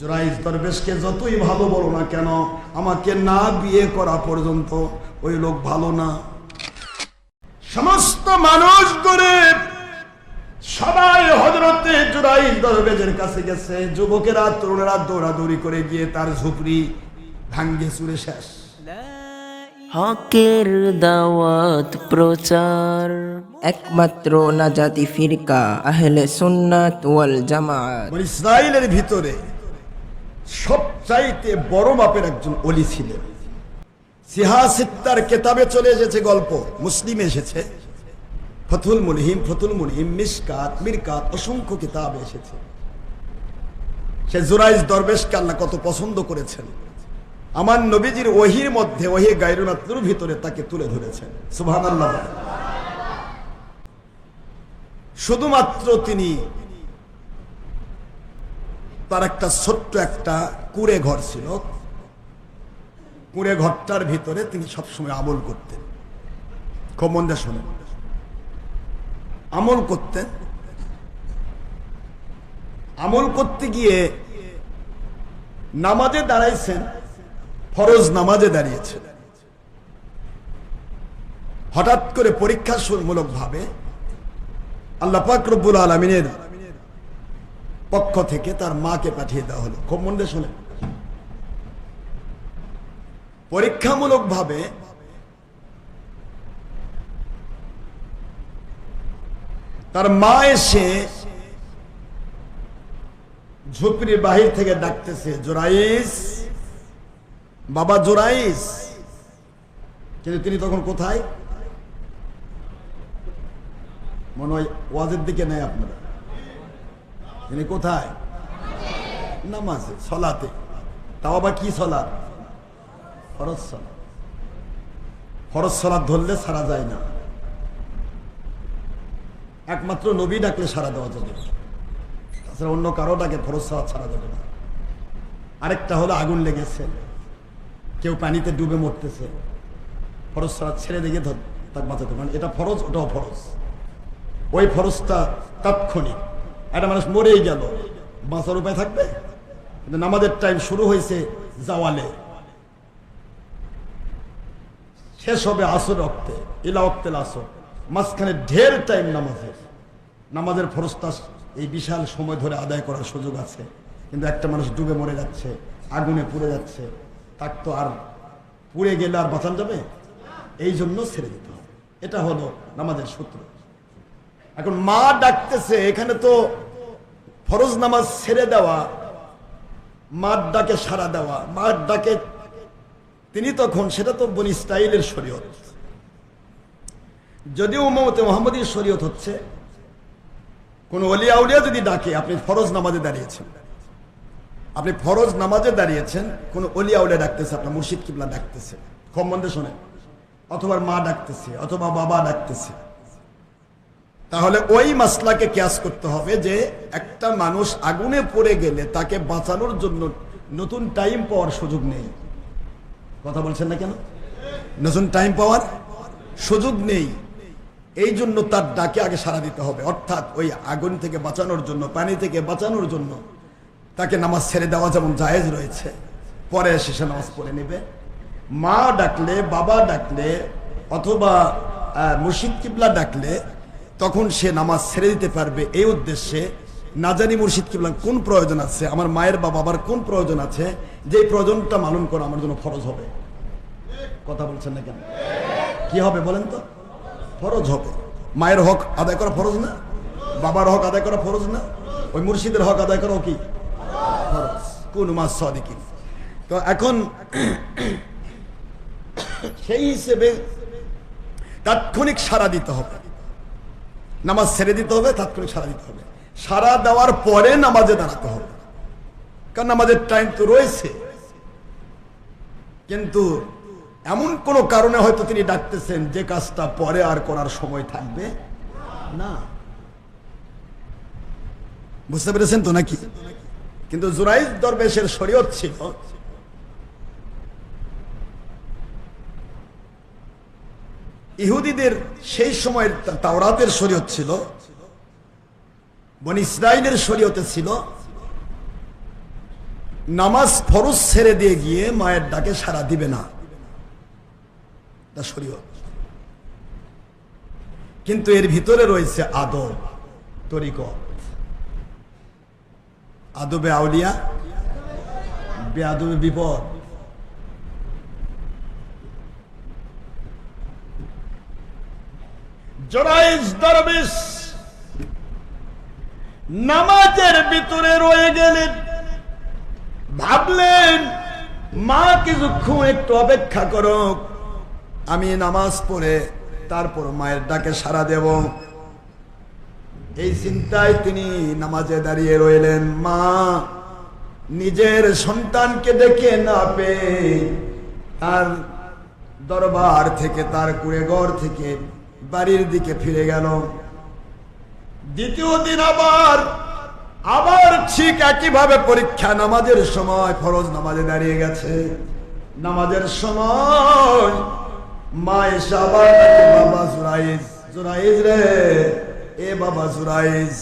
জোরাইজ দরবেশকে যতই ভালো বলো না কেন আমাকে না বিয়ে করা পর্যন্ত ওই লোক ভালো না। সমস্ত মানুষ গরিব সবাই হজরতে জোরাইজ দরবেজের কাছে গেছে। যুবকেরা তরুণেরা দৌড়াদৌড়ি করে গিয়ে তার ঝুপড়ি ভাঙ্গে চুরে শেষ। হকের দাওয়াত প্রচার একমাত্র নাজাতি ফিরকা আহলে সুন্নাত ওয়াল জামাত। ইসরায়েলের ভিতরে সবচাইতে বড় মাপের একজন অলি ছিলেন। সিহা কেতাবে চলে এসেছে গল্প, মুসলিমে এসেছে। ফতুল মুলহিম ফতুল মুলহিম, মিসকাত, মিরকাত অসংখ্য কিতাব এসেছে। সে জুরাইজ দরবেশকে আল্লাহ কত পছন্দ করেছেন। আমার নবীজির ওহির মধ্যে, ওহি গাইরুনাতুর ভিতরে তাকে তুলে ধরেছেন। সুবহানাল্লাহ। শুধুমাত্র তিনি তার একটা ছোট্ট একটা কুড়ে ঘর ছিল। কুড়ে ঘরটার ভিতরে তিনি সবসময় আমল করতেন। খুব মন দিয়ে শোনেন। আমল করতেন আমল করতে গিয়ে নামাজে দাঁড়াইছেন, ফরজ নামাজে দাঁড়িয়েছেন। হঠাৎ করে পরীক্ষা পরীক্ষামূলক ভাবে আল্লাহ পাক রব্বুল আলমিনের পক্ষ থেকে তার মাকে পাঠিয়ে দেওয়া হলো। খুব মন দিয়ে শোনে পরীক্ষামূলক ভাবে তার মা এসে ঝুপড়ির বাহির থেকে ডাকতেছে, জোরাইস। বাবা, জোরাইস। কিন্তু তিনি তখন কোথায়? মনে হয় ওয়াজের দিকে নেয় আপনারা। তিনি কোথায়? নামাজে, সলাতে। তাও আবার কি সলাত ফরজ সলাদ ফরজ সলাত ধরলে সারা যায় না। একমাত্র নবী ডাকলে সারা দেওয়া যাবে। তাছাড়া অন্য কারও ডাকে ফরজ সলাত সারা যাবে না। আরেকটা হলো আগুন লেগেছে। কেউ পানিতে ডুবে মরতেছে। ফরজ সলাত ছেড়ে ধর, তাকে বাঁচাতে পারেন এটা ফরজ, ওটাও ফরজ। ওই ফরজটা তাৎক্ষণিক। একটা মানুষ মরেই গেল। বাঁচার উপায় থাকবে? কিন্তু নামাজের টাইম শুরু হয়েছে জাওয়ালে। শেষ হবে আসর রক্তে ইলা অক্তেল আসর। মাঝখানে ঢের টাইম নামাজের। নামাজের ফরজটা এই বিশাল সময় ধরে আদায় করার সুযোগ আছে। কিন্তু একটা মানুষ ডুবে মরে যাচ্ছে, আগুনে পুড়ে যাচ্ছে তার তো আর পুড়ে গেলে আর বাঁচান যাবে? এই জন্য ছেড়ে দিতে হবে। এটা হলো নামাজের সূত্র। এখন মা ডাকতেছে, এখানে তো ফরজ নামাজ ছেড়ে দেওয়া মার ডাকে সারা দেওয়া মার ডাকে তিনি তখন, সেটা তো বনি স্টাইলের শরীয়ত। যদিও উম্মতে মোহাম্মদীর শরীয়ত হচ্ছে, কোন অলিয়া উলিয়া যদি ডাকে, আপনি ফরজ নামাজে দাঁড়িয়েছেন। আপনি ফরজ নামাজে দাঁড়িয়েছেন, কোন অলিয়া উলিয়া ডাকতেছে, আপনার মুর্শিদ কিবলা ডাকতেছে। সম্বন্ধে শোনেন। অথবা মা ডাকতেছে, অথবা বাবা ডাকতেছে। তাহলে ওই মাসলাকে ক্যাস করতে হবে যে একটা মানুষ আগুনে পড়ে গেলে তাকে বাঁচানোর জন্য নতুন টাইম পাওয়ার সুযোগ নেই। কথা বলছেন না কেন? নতুন টাইম পাওয়ার সুযোগ নেই। এই জন্য তার ডাকে আগে সাড়া দিতে হবে। অর্থাৎ ওই আগুন থেকে বাঁচানোর জন্য, পানি থেকে বাঁচানোর জন্য তাকে নামাজ ছেড়ে দেওয়া যেমন জায়েজ রয়েছে। পরে এসে সে নামাজ পড়ে নেবে। মা ডাকলে, বাবা ডাকলে, অথবা মুর্শিদ কিবলা ডাকলে তখন সে নামাজ ছেড়ে দিতে পারবে এই উদ্দেশ্যে। না জানি মুর্শিদ কিবলা কোন প্রয়োজন আছে, আমার মায়ের বা বাবার কোন প্রয়োজন আছে, যে প্রয়োজনটা মালুম করা আমার জন্য ফরজ হবে। কথা বলছেন না কেন? কি হবে বলেন তো? ফরজ হবে। মায়ের হক আদায় করা ফরজ না? বাবার হক আদায় করা ফরজ না? ওই মুর্শিদের হক আদায় করা কি? ফরজ। কোন মাস সদিকি তো এখন সেই হিসেবে তাৎক্ষণিক সাড়া দিতে হবে। নামাজ ছেড়ে দিতে হবে, তাৎক্ষণিক সাড়া দিতে হবে। সাড়া দেওয়ার পরে নামাজে দাঁড়াতে হবে। কারণ আমাদের টাইম তো রয়েছে। কিন্তু এমন কোন কারণে হয়তো তিনি ডাকতেছেন, যে কাজটা পরে আর করার সময় থাকবে না। বুঝতে পেরেছেন তো নাকি? কিন্তু জুরাইজ দরবেশের শরীয়ত ছিল ইহুদিদের সেই সময়ের তাওরাতের শরীয়ত ছিল, বন ইসরায়েলের শরীয়তে ছিল, নামাজ ফরজ ছেড়ে দিয়ে গিয়ে মায়ের ডাকে সারা দিবে না। শরীয়ত। কিন্তু এর ভিতরে রয়েছে আদব, তরিকত। আদবে আউলিয়া বেআদবে বিপদ। জরাইজ দরবেশ। নামাজের ভিতরে রয়ে গেলেন ভাবলেন, মা, কিছুক্ষণ একটু অপেক্ষা করো আমি নামাজ পড়ে তারপর মায়ের ডাকে সাড়া দেব। এই চিন্তায় তিনি নামাজে দাঁড়িয়ে রইলেন। মা, নিজের সন্তানকে দেখে না পেয়ে তার দরবার থেকে, তার কুড়ে ঘর থেকে বাড়ির দিকে ফিরে গেল। দ্বিতীয় দিন আবার আবার ঠিক একইভাবে পরীক্ষা নামাজের সময়, ফরজ নামাজে দাঁড়িয়ে গেছে। নামাজের সময় আবার বাবা জুরাইজ জুরাইজ রে, এ বাবা জুরাইজ।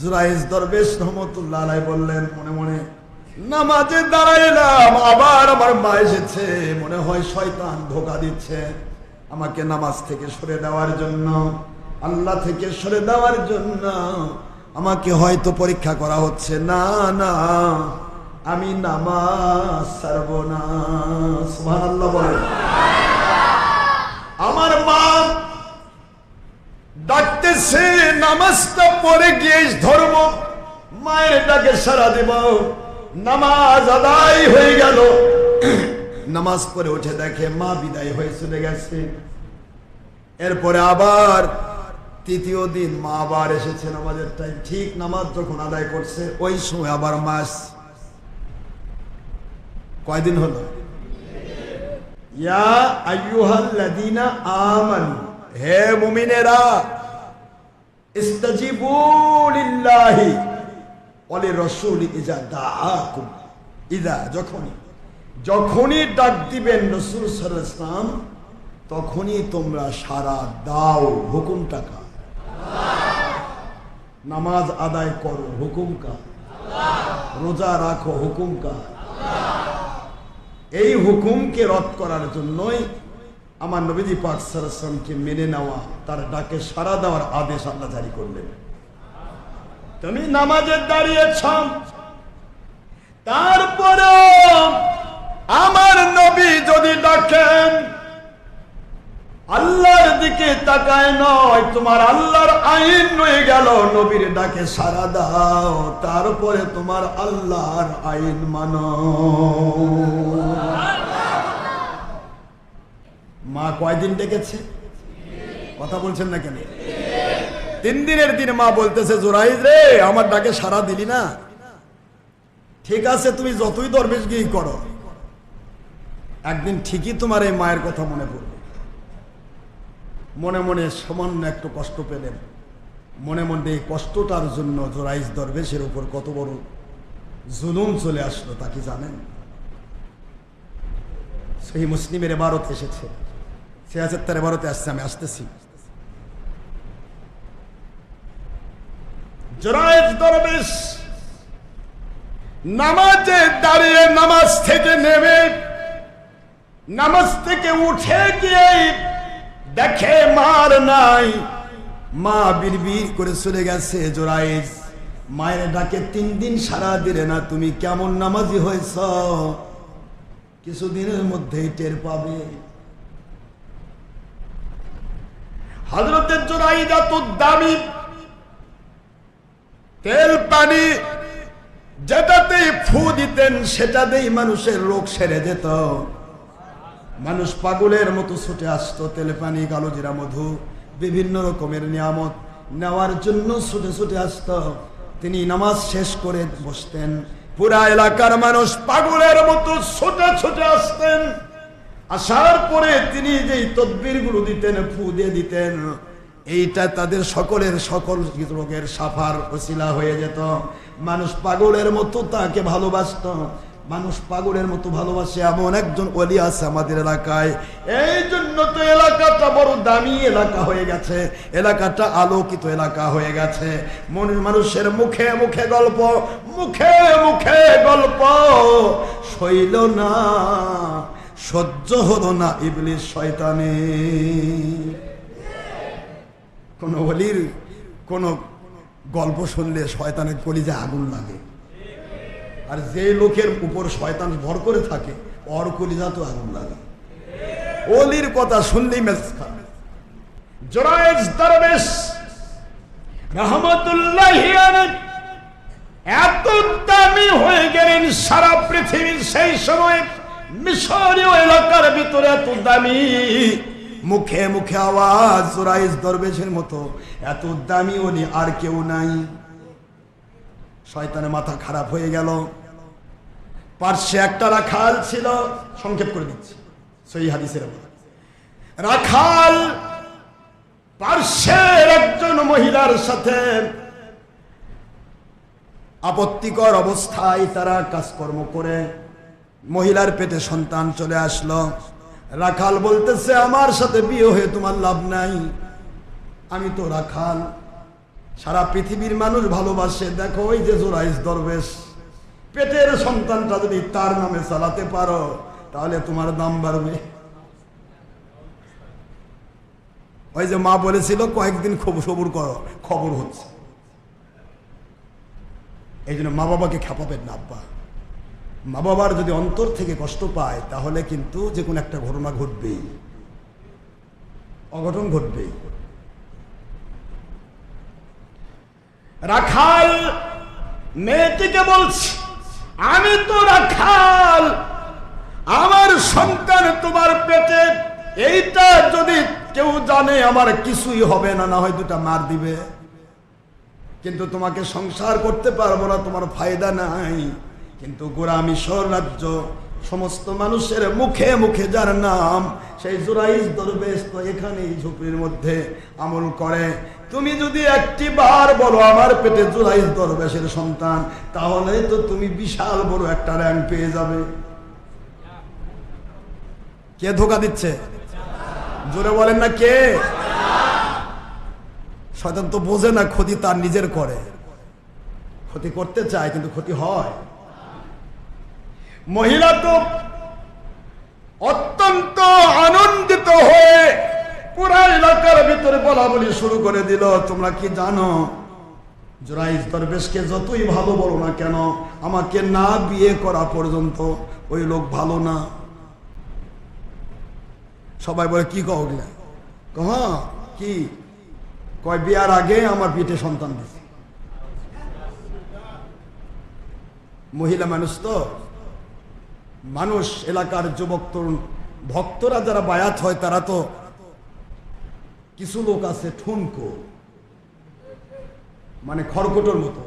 জুরাইজ দরবেশ বললেন, মনে মনে দাঁড়াইলাম, আবার আমার মা এসেছে, মনে হয় শয়তান ধোকা দিচ্ছে। আমাকে নামাজ থেকে সরে দেওয়ার জন্য, আল্লাহ থেকে সরে দেওয়ার জন্য আমাকে হয়তো পরীক্ষা করা হচ্ছে, না না, আমি নামাজ ছাড়ব না। আমার মা ডাকতেছে, নামাজটা পরে গিয়ে ধর্ম মায়ের ডাকে সারা দেব। নামাজ আদায় হয়ে গেল। নামাজ পরে উঠে দেখে মা বিদায় হয়ে চলে গেছে। এরপরে আবার তৃতীয় দিন মা আবার এসেছে নামাজের টাইম ঠিক নামাজ যখন আদায় করছে, ওই সময় আবার মাস কয়দিন হলো? হে ইজা ইজা যখনই যখনই ডাক দিবেন আলাইহি ওয়াসাল্লাম, তখনই তোমরা সারা দাও হুকুম টাকা নামাজ আদায় করো, হুকুম কা রোজা রাখো, হুকুম কা এই হুকুমকে রদ করার জন্যই আমার নবীজি পাক সারাসামকে মেনে নেওয়া, তার ডাকে সাড়া দেওয়ার আদেশ আল্লাহ জারি করলেন। তুমি নামাজে দাঁড়িয়েছ তারপরে আমার নবী যদি ডাকেন, আল্লাহর দিকে তাকায় নয়, তোমার আল্লাহর আইন রয়ে গেল, নবীর ডাকে সারা দাও, তারপরে তোমার আল্লাহর আইন মানো। মা কয়দিন ডেকেছে? কথা বলছেন না কেন? তিন দিনের দিন মা বলতেছে, জোরাইজ রে, আমার ডাকে সারা দিলি না? ঠিক আছে, তুমি যতই দরবেশ গিয়ে করো। একদিন ঠিকই তোমার এই মায়ের কথা মনে পড়বে মনে মনে সামান্য একটু কষ্ট পেলেন। মনে মনে এই কষ্টটার জন্য জোরাইজ দরবেশের উপর কত বড় জুলুম চলে আসলো তা কি জানেন? সেই মুসলিমের এবারত এসেছে। সে আছে তার এবারতে আসছে, আমি আসতেছি। জোরাইজ দরবেশ, নামাজে দাঁড়িয়ে নামাজ থেকে নেমে নামাজ থেকে উঠে গিয়ে দেখে মার নাই মা বিড়বিড় করে চলে গেছে জোরাইজ মায়ের ডাকে তিন দিন সারা দিলে না তুমি কেমন নামাজি হয়েছ কিছুদিনের মধ্যেই টের পাবে হজরতের জোরাইদা তো দামি তেল পানি যেটাতেই ফু দিতেন সেটাতেই মানুষের রোগ সেরে যেত মানুষ পাগলের মতো ছুটে আসতো, তেলে পানি, কালো জিরা, মধু, বিভিন্ন রকমের নিয়ামত নেওয়ার জন্য ছুটে ছুটে আসতো। তিনি নামাজ শেষ করে বসতেন। পুরা এলাকার মানুষ পাগলের মতো ছুটে ছুটে আসতেন। আসার পরে তিনি যেই তদবিরগুলো দিতেন, ফু দিয়ে দিতেন, এইটা তাদের সকলের সকল রোগের সাফার ওসিলা হয়ে যেত। মানুষ পাগলের মতো তাকে ভালোবাসত। মানুষ পাগলের মতো ভালোবাসে, এমন একজন অলি আছে আমাদের এলাকায়। এই জন্য তো এলাকাটা বড় দামি এলাকা হয়ে গেছে, এলাকাটা আলোকিত এলাকা হয়ে গেছে। মন- মানুষের মুখে মুখে গল্প, মুখে মুখে গল্প। সইল না, সহ্য হলো না ইবলিশ শয়তানে। কোন অলির কোন গল্প শুনলে শয়তানের কলিজে আগুন লাগে। আর যে লোকের উপর শয়তান ভর করে থাকে অর কলিজা তো আগুন লাগে। অলির কথা শুনলেই মেস এত দামি হয়ে গেলেন সারা পৃথিবীর সেই সময় মিশরীয় এলাকার ভিতরে এত দামি। মুখে মুখে আওয়াজ জোরাইজ দরবেশের মতো, এত দামি উনি আর কেউ নাই। শয়তানের মাথা খারাপ হয়ে গেল। পার্শ্বে একটা রাখাল ছিল, সংক্ষেপ করে দিচ্ছি। সই হাদিসের রাখাল পার্শ্বের একজন মহিলার সাথে আপত্তিকর অবস্থায় তারা কাজকর্ম করে। মহিলার পেটে সন্তান চলে আসলো। রাখাল বলতেছে, আমার সাথে বিয়ে হয়ে তোমার লাভ নাই। আমি তো রাখাল। সারা পৃথিবীর মানুষ ভালোবাসে। দেখো ওই যে জোরাইস দরবেশ। পেটের সন্তানটা যদি তার নামে চালাতে পারো, তাহলে তোমার দাম বাড়বে। ওই যে মা বলেছিল, কয়েকদিন খবর সবুর করো, খবর হচ্ছে। এই জন্য মা বাবাকে খেপাবেন না, আব্বা। মা বাবার যদি অন্তর থেকে কষ্ট পায়, তাহলে কিন্তু যে কোনো একটা ঘটনা ঘটবেই। অঘটন ঘটবেই। রাখাল, মেয়েটিকে বলছি, আমি তো রাখাল। আমার সন্তান তোমার পেটে, এইটা যদি কেউ জানে, আমার কিছুই হবে না না হয় দুটা মার দিবে। কিন্তু তোমাকে সংসার করতে পারব না, তোমার ফায়দা নাই। কিন্তু গোড়া মিশর রাজ্য সমস্ত মানুষের মুখে মুখে যার নাম, সেই জোরাইজ দরবেশ তো এখানেই ঝুপড়ির মধ্যে আমল করে। তুমি যদি একটি বার বলো, আমার পেটে জোরাইজ দরবেশের সন্তান তাহলে তো তুমি বিশাল বড় একটা র্যাঙ্ক পেয়ে যাবে। কে ধোকা দিচ্ছে? জোরে বলেন না কে? শয়তান তো বোঝে না ক্ষতি তার নিজের করে। ক্ষতি করতে চায়, কিন্তু ক্ষতি হয়। মহিলা তো অত্যন্ত আনন্দিত হয়ে পুরা এলাকার ভিতরে বলা বলি শুরু করে দিল, তোমরা কি জানো? জোরাইজ দরবেশকে যতই ভালো বলো না কেন, আমাকে না বিয়ে করা পর্যন্ত ওই লোক ভালো না। সবাই বলে, কি কহ কহ, কি? কয়, বিয়ার আগে আমার পিঠে সন্তান দিছে। মহিলা মানুষ তো, মানুষ, এলাকার যুবক, তরুণ, ভক্তরা যারা বায়াত হয় তারা তো কিছু লোক আছে ঠুনকো মানে খড়কটোর মতো।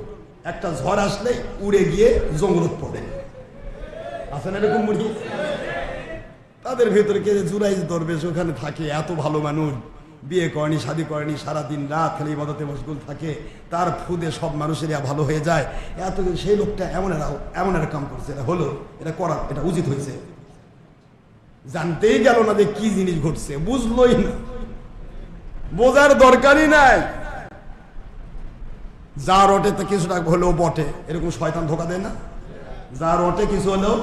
একটা ঝড় আসলে উড়ে গিয়ে জঙ্গলত পড়ে। আছেন এরকম মুড়ি? তাদের ভেতরে কে জুরাইজ দরবেশ ওখানে থাকে, এত ভালো মানুষ। বিয়ে করেনি, শাদি করেনি, সারাদিন রাত খালি ইবাদতে মশগুল থাকে। তার ফুদে সব মানুষের ভালো হয়ে যায়। এত সেই লোকটা এমন একটা এমন একটা কাম করছে এটা হলো এটা করা, এটা উচিত হয়েছে। জানতেই গেল না যে কি জিনিস ঘটছে, বুঝলোই না। বোঝার দরকারই নাই। যা রটে তা কিছুটা হলেও বটে। এরকম শয়তান ধোকা দেয় না। যা রটে কিছু হলেও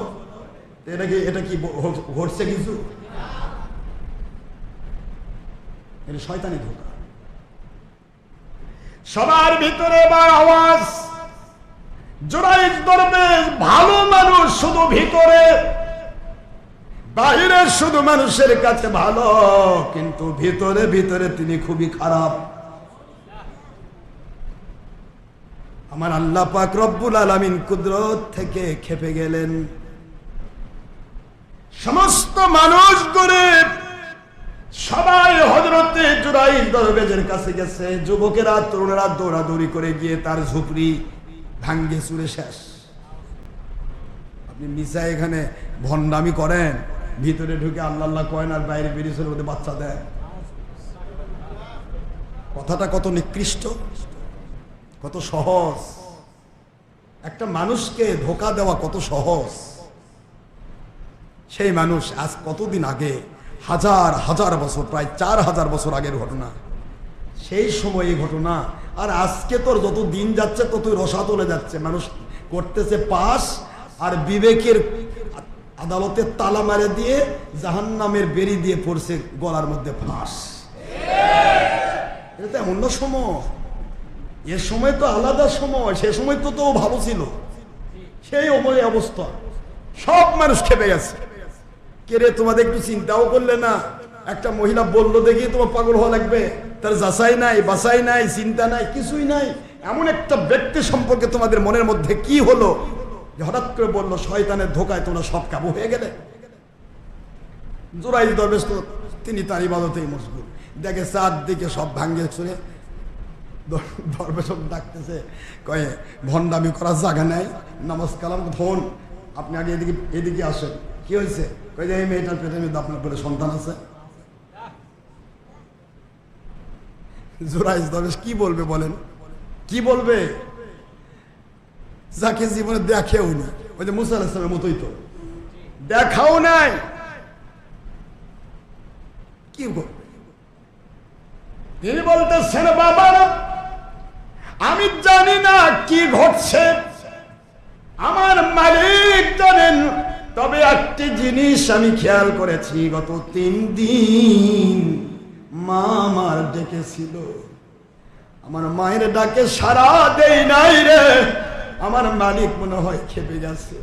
এটা কি এটা কি ঘটছে কিছু? এটা শয়তানি ধোকা। সবার ভিতরে বা আওয়াজ। জোরাইজ দরবেশ, ভালো মানুষ শুধু ভিতরে। বাহিরে শুধু মানুষের কাছে ভালো, কিন্তু ভিতরে ভিতরে তিনি খুবই খারাপ। আমার আল্লাহ পাক রব্বুল আলামিন কুদরত থেকে খেপে গেলেন। সমস্ত মানুষ গরিব সবাই হজরতে জুরাই দরবেজের কাছে গেছে। যুবকেরা, তরুণেরা দৌড়াদৌড়ি করে গিয়ে তার ঝুপড়ি ভাঙ্গে চুরে শেষ। আপনি মিশা এখানে ভণ্ডামি করেন? ভিতরে ঢুকে আল্লাহ আল্লাহ কয়েন আর বাইরে বেরিয়ে চলে ওদের বাচ্চা দেয়। কথাটা কত নিকৃষ্ট, কত সহজ। একটা মানুষকে ধোকা দেওয়া কত সহজ। সেই মানুষ আজ কতদিন আগে, হাজার হাজার বছর, প্রায় চার হাজার বছর আগের ঘটনা। সেই সময় এই ঘটনা, আর আজকে তোর যত দিন যাচ্ছে, ততই রসা চলে যাচ্ছে। মানুষ করতেছে পাস আর বিবেকের আদালতে তালা মারে দিয়ে জাহান্নামের বেরি দিয়ে পড়ছে গলার মধ্যে ফাঁস। এটা তো এমন সময়। এ সময় তো আলাদা সময়, সে সময় তো তো ভালো ছিল। সেই অময় অবস্থা। সব মানুষ খেপে গেছে। কে রে, তোমাদের একটু চিন্তাও করলে না? একটা মহিলা বলল দেখি তোমার পাগল হওয়া লাগবে। তার যাচাই নাই বাসাই নাই, চিন্তা নাই, কিছুই নাই। এমন একটা ব্যক্তি সম্পর্কে তোমাদের মনের মধ্যে কি হলো? যে হঠাৎ করে বলল, শয়তানের ধোকায় তোমরা সব কাবু হয়ে গেলে? জোরাই দরবেশ তো তিনি তার ইবাদতেই মশগুল। দেখে চারদিকে সব ভাঙ্গে শুনে দরবেশক ডাকতেছে, কয়ে, ভণ্ডামি করার জায়গা নাই, নামাজ কালাম ফোন আপনি আগে এদিকে এদিকে আসেন। কি হয়েছে? কই যে এই মেয়েটার পেটের মধ্যে আপনার বলে সন্তান আছে? জোরাইজ দরবেশ কি বলবে বলেন? কি বলবে? যাকে জীবনে দেখেও না, ওই যে মুসা মতোই তো। দেখাও নাই। কি তিনি বলতেছেন, বাবা, আমি জানি না কি ঘটছে। আমার মালিক জানেন, তবে একটি জিনিস আমি খেয়াল করেছি। গত তিন দিন মা আমার ডেকেছিল। আমার মায়ের ডাকে সারা দেই নাই রে। আমার মালিক মনে হয় খেপে গেছে।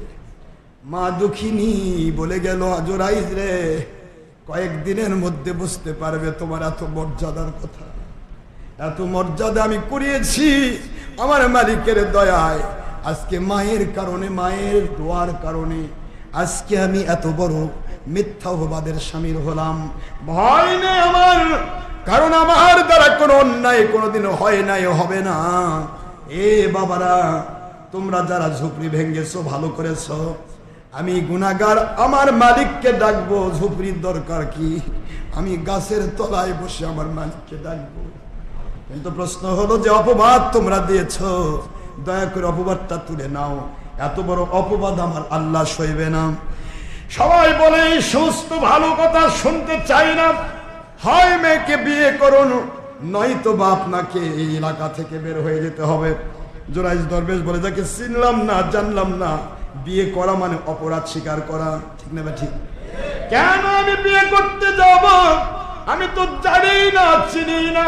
মা দুঃখিনী বলে গেল আজরাইজ রে কয়েকদিনের মধ্যে বুঝতে পারবে তোমার এত মর্যাদার কথা। এত মর্যাদা আমি করিয়েছি আমার মালিকের দয়ায়। আজকে মায়ের কারণে, মায়ের দোয়ার কারণে আজকে আমি এত বড় মিথ্যা স্বামীর হলাম। ভয় নেই আমার, কারণ আমার দ্বারা কোনো অন্যায় কোনোদিন হয় নাই, হবে না। এ বাবারা তোমরা যারা ঝুপড়ি ভেঙ্গেছো ভালো করেছ। আমি গুনাগার আমার মালিককে ডাকবো, ঝুপড়ির দরকার কি? আমি গাছের তলায় বসে আমার মালিককে ডাকবো। কিন্তু প্রশ্ন হলো যে, অপবাদ তোমরা দিয়েছ। দয়া করে অপবাদটা তুলে নাও। এত বড় অপবাদ আমার আল্লাহ সইবে না। সবাই বলে, সুস্থ, ভালো কথা শুনতে চাই না। হয় মেয়েকে বিয়ে করুন নয়তো বা আপনাকে এই এলাকা থেকে বের হয়ে যেতে হবে। জোরাইজ দরবেশ বলে, যাকে চিনলাম না, জানলাম না, বিয়ে করা মানে অপরাধ স্বীকার করা। ঠিক না ঠিক। কেন আমি বিয়ে করতে যাব? আমি তো জানি না চিনি না।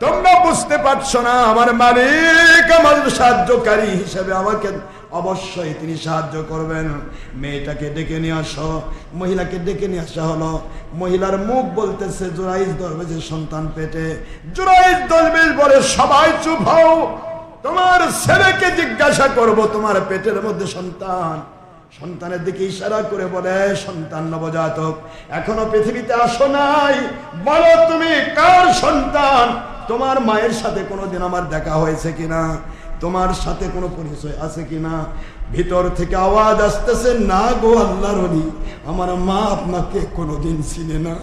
তোমরা বুঝতে পারছ না, আমার মালিক আমার সাহায্যকারী হিসেবে আমাকে অবশ্যই তিনি সাহায্য করবেন। মেয়েটাকে ডেকে নিয়ে আসো, মহিলাকে ডেকে নিয়ে আসা হলো। মহিলার মুখ বলতেছে, জোরাইজ দরবেজের সন্তান পেটে। জোরাইজ দরবেজ বলে, সবাই চুপ হও। তোমার ছেলেকে জিজ্ঞাসা করব, তোমার পেটের মধ্যে সন্তান। সন্তানের দিকে ইশারা করে বলে, সন্তান নবজাতক, এখনও পৃথিবীতে আসো নাই। বলো তুমি, কার সন্তান? তোমার মায়ের সাথে কোনোদিন আমার দেখা হয়েছে কিনা? তোমার সাথে কোনো পরিচয় আছে কিনা? ভিতর থেকে আওয়াজ আসতেছে, না গো আল্লাহর অলি আমার মা আপনাকে কোনোদিন চিনে না।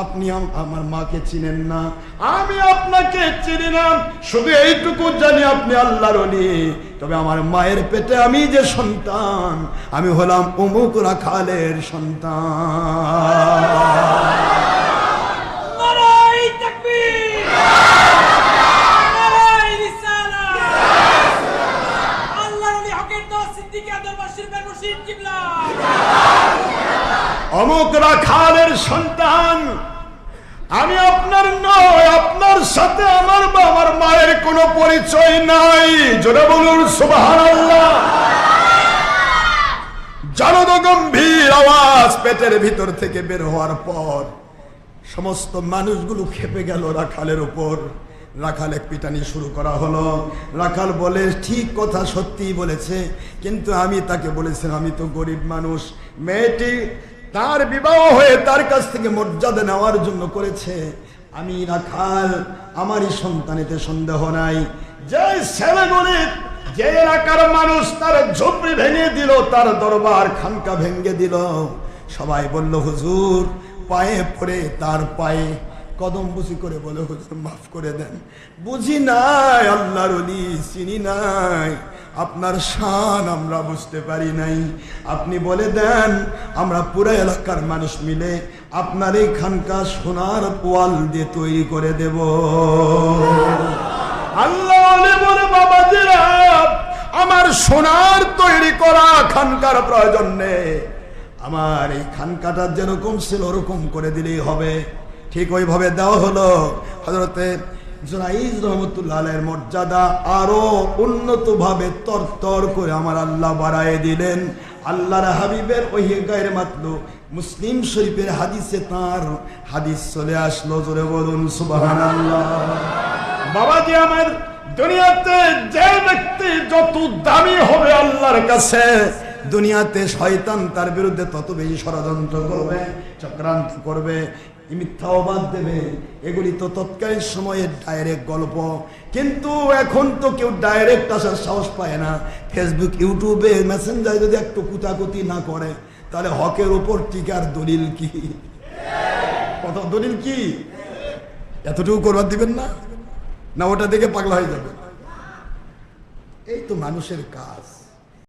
আপনি আম- আমার মাকে চিনেন না। আমি আপনাকে চিনি না। শুধু এইটুকু জানি আপনি আল্লাহর অলি তবে আমার মায়ের পেটে আমি যে সন্তান, আমি হলাম অমুক রাখালের সন্তান। অমুক রাখালের সন্তান। আমি আপনার নয়, আপনার সাথে আমার বা আমার মায়ের কোনো পরিচয় নাই। জোরে বলুন, সুবহানাল্লাহ। জানদ গম্ভীর আওয়াজ পেটের ভিতর থেকে বের হওয়ার পর সমস্ত মানুষগুলো খেপে গেল রাখালের উপর। রাখাল এক পিটানি শুরু করা হলো। রাখাল বলে, ঠিক কথা সত্যিই বলেছে, কিন্তু আমি তাকে বলেছিলাম, আমি তো গরিব মানুষ। মেয়েটি তার বিবাহ হয়ে তার কাছ থেকে মর্যাদা নেওয়ার জন্য করেছে আমি রাখাল আমারই সন্তানেতে সন্দেহ নাই। যে ছেলে গরিব যে এলাকার মানুষ তার ঝুপড়ি ভেঙে দিল, তার দরবার খানকা ভেঙে দিল। সবাই বলল, হুজুর, পায়ে পড়ে তার পায়ে। কদম বুঝি করে বলে, হুজুর, মাফ করে দেন। বুঝি নাই, আল্লাহর চিনি নাই। আপনার শান আমরা বুঝতে পারি নাই। আপনি বলে দেন আমরা পুরো এলাকার মানুষ মিলে আপনার এই খানকা সোনার পোয়াল দিয়ে তৈরি করে দেব। আল্লাহ বলে বাবাজিরা আমার সোনার তৈরি করা খানকার প্রয়োজন নেই। আমার এই খানকাটা যেরকম ছিল ওরকম করে দিলেই হবে। ঠিক ওইভাবে দেওয়া হলো। হজরতে রহমতুল্লাহ আলের মর্যাদা আরও তরতর করে আমার আল্লাহ বাড়ায় দিলেন। আল্লাহর হাবিবের ওই গায়ের মাত্র মুসলিম শরীফের হাদিসে তার হাদিস চলে আসলো, জোরে বলুন বাবাজি, আমার দুনিয়াতে যে ব্যক্তি যত দামি হবে আল্লাহর কাছে, দুনিয়াতে শয়তান তার বিরুদ্ধে তত বেশি ষড়যন্ত্র করবে, চক্রান্ত করবে মিথ্যা অবাদ দেবে। এগুলি তো তৎকালীন সময়ের ডাইরেক্ট গল্প। কিন্তু এখন তো কেউ ডাইরেক্ট আসার সাহস পায় না। ফেসবুক ইউটিউবে মেসেঞ্জারে যদি একটু কুতাকুতি না করে, তাহলে হকের উপর টিকার দলিল কি? কত দলিল কি? এতটুকু করবার দিবেন না? না, ওটা দেখে পাগলা হয়ে যাবে। এই তো মানুষের কাজ।